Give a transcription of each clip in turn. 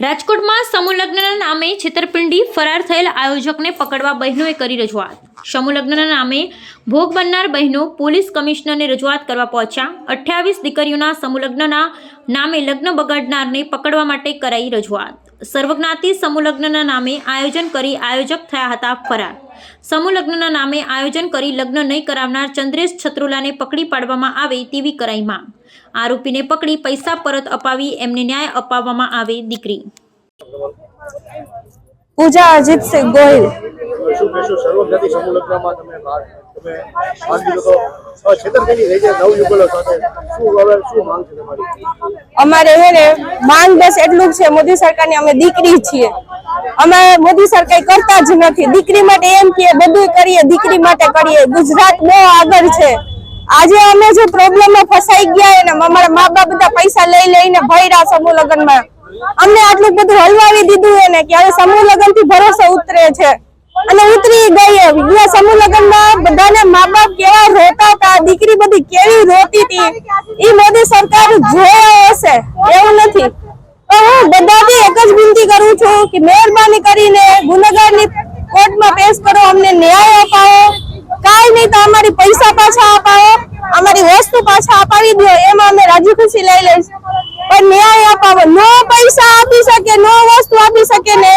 રાજકોટમાં સમૂહલગ્નના નામે છેતરપિંડી ફરાર થયેલ આયોજકને પકડવા બહેનોએ કરી રજૂઆત. સમૂહલગ્નના નામે ભોગ બનનાર બહેનો પોલીસ કમિશનરને રજૂઆત કરવા પહોંચ્યા. અઠ્યાવીસ દીકરીઓના સમૂહલગ્નના નામે લગ્ન બગાડનારને પકડવા માટે કરાઈ રજૂઆત. સર્વજ્ઞાતિ સમૂહલગ્નના નામે આયોજન કરી આયોજક થયા હતા ફરાર. સમૂહલગ્નના નામે આયોજન કરી લગ્ન નહીં કરાવનાર ચંદ્રેશ છત્રુલાને પકડી પાડવામાં આવે તેવી કરાઈ માંગ. આરોપીને પકડી પૈસા પરત અપાવી એમને ન્યાય અપાવવામાં આવે દીકરી. પૂજા અજીતસિંહ ગોહિલ. શું છે અમારે હે ને, માંગ બસ એટલું જ છે, મોદી સરકારની અમે દીકરી છીએ. અમે મોદી સરકાર કરતા જ નથી. દીકરી માટે એમ કે બધું કરીએ, દીકરી માટે કરીએ. ગુજરાત બહુ આગળ છે. આજે અમે જે પ્રોબ્લેમમાં ફસાઈ ગયા ને અમારા મા બાપ બધા પૈસા લઈ લઈને ભર્યા સમૂહ લગ્નમાં અમને આટલું બધું હલવાવી દીધું એને કે હવે સમૂહ લગ્નથી ભરોસો ઉતરે છે. અને ઉતરી ગઈ. અહીંયા સમૂહ લગ્નમાં બધાને મા બાપ કેવા રોતા હતા, દીકરી બધી કેવી રોતી હતી. એ મોદી સરકાર જોયો હશે, એવું નથી. તો હું બધાથી એક જ વિનંતી કરું છું કે મહેરબાની કરીને ગુનેગારની કોર્ટમાં પેશ કરો, અમને ન્યાય અપાવો. કાંઈ નહીં તો અમારી પૈસા પાછા અપાવો, અમારી વસ્તુ પાછા અપાવી દો, એમાં અમે રાજી ખુશી લઈ લઈશ પણ ન્યાય અપાવો નો પૈસા આપી શકે નો વસ્તુ આપી શકે ને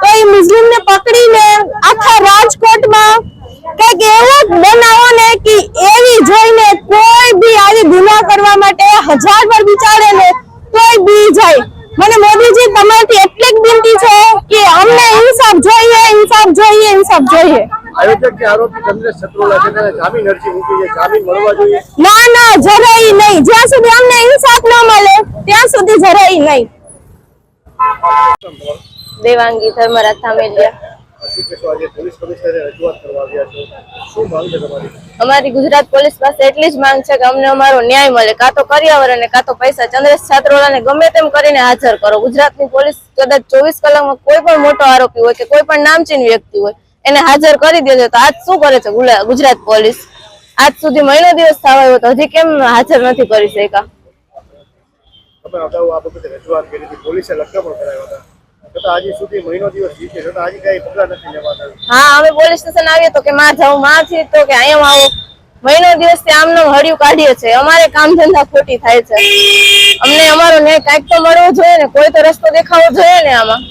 તો એ મુસ્લિમ ને પકડીને આખા રાજકોટમાં કંઈક એવું બનાવો ને કે એવી જોઈને કોઈ બી આવી ગુના કરવા માટે હજાર વાર વિચારે ને તોય બી જાય. મને મોદીજી તમારથી એટલી જ વિનંતી છે કે અમને ઇન્સાફ જોઈએ ઇન્સાફ જોઈએ ઇન્સાફ જોઈએ. આયોજક કે આરોપી ચંદ્રેશ છત્રોલા છે તેને જામીન અરજી મૂકી છે જામીન મળવા જોઈએ. ના ના જરાય નહીં. જ્યાં સુધી અમને ઇન્સાફ ન મળે ત્યાં સુધી જરાય નહીં. દેવાંગી ધર્મરાજ થામેલિયા પોલીસ કમિશનરે રજૂઆત કરવા આવ્યા છો. શું માંગ છે તમારી? અમારી ગુજરાત પોલીસ પાસે એટલી જ માંગ છે કે અમને અમારો ન્યાય મળે. કાં તો કરિયાવર અને કાં તો પૈસા. ચંદ્રેશ છાત્રોલાને ગમે તેમ કરીને હાજર કરો. ગુજરાતની પોલીસ કદાચ ચોવીસ કલાકમાં કોઈ પણ મોટો આરોપી હોય કે કોઈ પણ નામચીન વ્યક્તિ હોય એને હાજર કરી દેજો. તો આજ શું કરે છે ગુજરાત પોલીસ? આજ સુધી મહિનો દિવસ થવા આવ્યો તો હજી કેમ હાજર નથી કરી શકા તમે અગાઉ આ બાબતે રજૂઆત કરી હતી. પોલીસે લગ્ન પણ કરાવ્યા હતા. પોલીસ સ્ટેશન આવીએ કે માં જાઉં માં તો કે અહીંયા આવો. મહિનો દિવસથી આમનો કાઢીએ છે. અમારે કામ ધંધા ખોટી થાય છે. અમને અમારો ન્યાય કાંઈક તો મળવો જોઈએ ને, કોઈ તો રસ્તો દેખાવો જોઈએ ને આમાં.